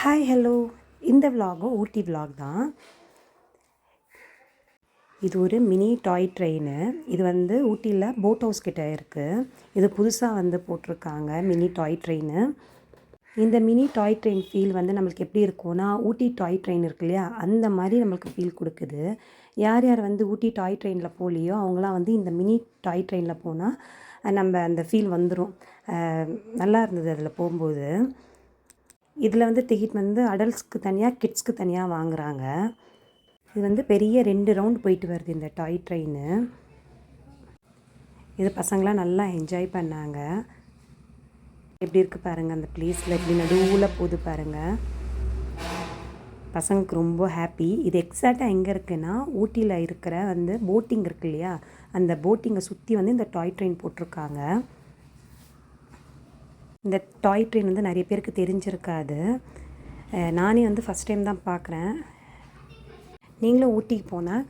Hi hello இந்த விலாகும் ஊட்டி vlog தான். இது ஒரு மினி டாய் ட்ரெயின் இது வந்து ஊட்டியில் போட் ஹவுஸ் கிட்டே இருக்குது இது புதுசாக வந்து போட்டிருக்காங்க மினி டாய் ட்ரெயின் இந்த மினி டாய் ட்ரெயின் ஃபீல் வந்து நம்மளுக்கு எப்படி இருக்கும்னா ஊட்டி டாய் ட்ரெயின் இருக்கு இல்லையா? அந்த மாதிரி நம்மளுக்கு ஃபீல் கொடுக்குது. யார் யார் வந்து ஊட்டி டாய் ட்ரெயினில் போகலையோ அவங்களாம் வந்து இந்த மினி டாய் ட்ரெயினில் போனால் நம்ம அந்த ஃபீல் வந்துடும் நல்லா இருந்தது அதில் போகும்போது. இதில் வந்து டிக்கெட் வந்து அடல்ட்ஸ்க்கு தனியாக கிட்ஸ்க்கு தனியாக வாங்குகிறாங்க இது வந்து பெரிய ரெண்டு ரவுண்ட் போயிட்டு வருது இந்த டாய் ட்ரெயின் இது பசங்களாம் நல்லா என்ஜாய் பண்ணாங்க. எப்படி இருக்குது பாருங்கள் அந்த ப்ளேஸில் எப்படி நடுவில் போகுது பாருங்கள் பசங்களுக்கு ரொம்ப ஹாப்பி இது எக்ஸாக்டாக எங்கே இருக்குன்னா ஊட்டியில் இருக்கிற வந்து போட்டிங் இருக்கு இல்லையா? அந்த போட்டிங்கை சுற்றி வந்து இந்த டாய் ட்ரெயின் போட்டிருக்காங்க. இந்த டாய் ட்ரெயின் வந்து நிறைய பேருக்கு தெரிஞ்சிருக்காது. நானே வந்து ஃபஸ்ட் டைம் தான் பார்க்குறேன். நீங்களும் ஊட்டிக்கு போனால்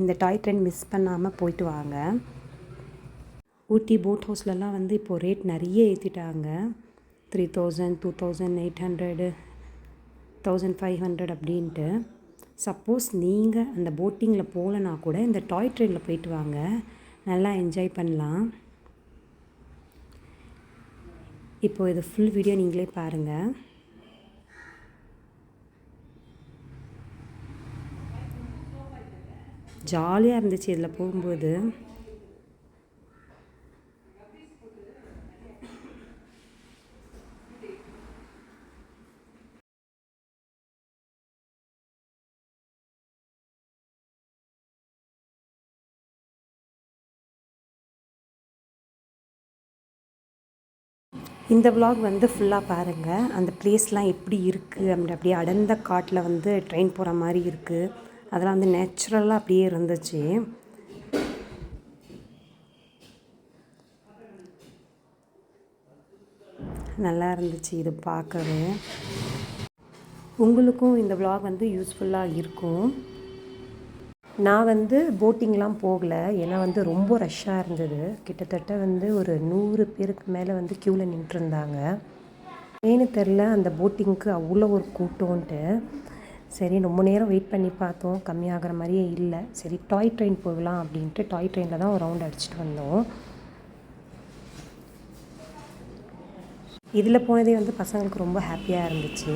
இந்த டாய் ட்ரெயின் மிஸ் பண்ணாமல் போயிட்டு வாங்க. ஊட்டி போட் ஹவுஸ்லலாம் வந்து இப்போது ரேட் நிறைய ஏற்றிட்டாங்க three thousand two thousand eight hundred thousand five hundred அப்படின்ட்டு. சப்போஸ் நீங்கள் அந்த போட்டிங்கில் போகலனா கூட இந்த டாய் ட்ரெயினில் போயிட்டு வாங்க. நல்லா என்ஜாய் பண்ணலாம். இப்போது இது ஃபுல் வீடியோ நீங்களே பாருங்கள் ஜாலியாக இருந்துச்சு இதில் போகும்போது. இந்த விலாக் வந்து ஃபுல்லாக பாருங்கள் அந்த ப்ளேஸ்லாம் எப்படி இருக்குது அப்படி அப்படியே அடர்ந்த காட்டில் வந்து ட்ரெயின் போகிற மாதிரி இருக்குது அதெல்லாம் வந்து நேச்சுரலாக அப்படியே இருந்துச்சு. நல்லா இருந்துச்சு இது பார்க்கவே. உங்களுக்கும் இந்த விலாக் வந்து யூஸ்ஃபுல்லாக இருக்கும். நான் வந்து போட்டிங்லாம் போகலை. ஏன்னா வந்து ரொம்ப ரஷ்ஷாக இருந்தது. கிட்டத்தட்ட வந்து ஒரு நூறு பேருக்கு மேலே வந்து க்யூவில் நின்றுருந்தாங்க. ஏன்னு தெரில அந்த போட்டிங்க்கு அவ்வளோ ஒரு கூட்டம்ன்ட்டு சரி ரொம்ப நேரம் வெயிட் பண்ணி பார்த்தோம். கம்மியாகிற மாதிரியே இல்லை. சரி டாய் ட்ரெயின் போகலாம் அப்படின்ட்டு டாய் ட்ரெயினில் தான் ஒரு ரவுண்ட் அடிச்சுட்டு வந்தோம். இதில் போனதே வந்து பசங்களுக்கு ரொம்ப ஹாப்பியாக இருந்துச்சு.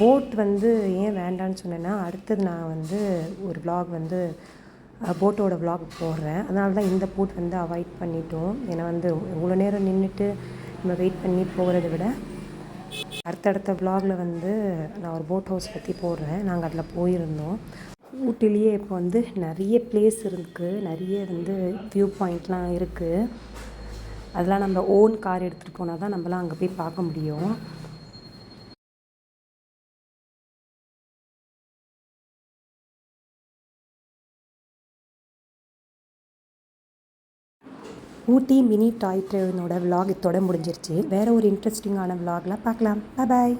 போட் வந்து ஏன் வேண்டான்னு சொன்னேன்னா அடுத்தது நான் வந்து ஒரு ப்ளாக் வந்து போட்டோட வ்ளாக் போடுறேன். அதனால தான் இந்த போட் வந்து அவாய்ட் பண்ணிட்டோம். ஏன்னா வந்து இவ்வளோ நேரம் நின்றுட்டு நம்ம வெயிட் பண்ணி போகிறத விட அடுத்தடுத்த ப்ளாகில் வந்து நான் ஒரு போட் ஹவுஸ் பற்றி போடுறேன். நாங்கள் அதில் போயிருந்தோம். ஊட்டிலேயே இப்போ வந்து நிறைய பிளேஸ் இருக்குது நிறைய வந்து வியூ பாயிண்ட்லாம் இருக்குது அதெல்லாம் நம்ம ஓன் கார் எடுத்துகிட்டு போனால் தான் நம்மளாம் அங்கே போய் பார்க்க முடியும். ஊட்டி மினி டாய் ட்ரெயினோட விலாக் இதோட முடிஞ்சிருச்சு. வேறு ஒரு இன்ட்ரெஸ்டிங்கான விலாகில் பார்க்கலாம். பாய்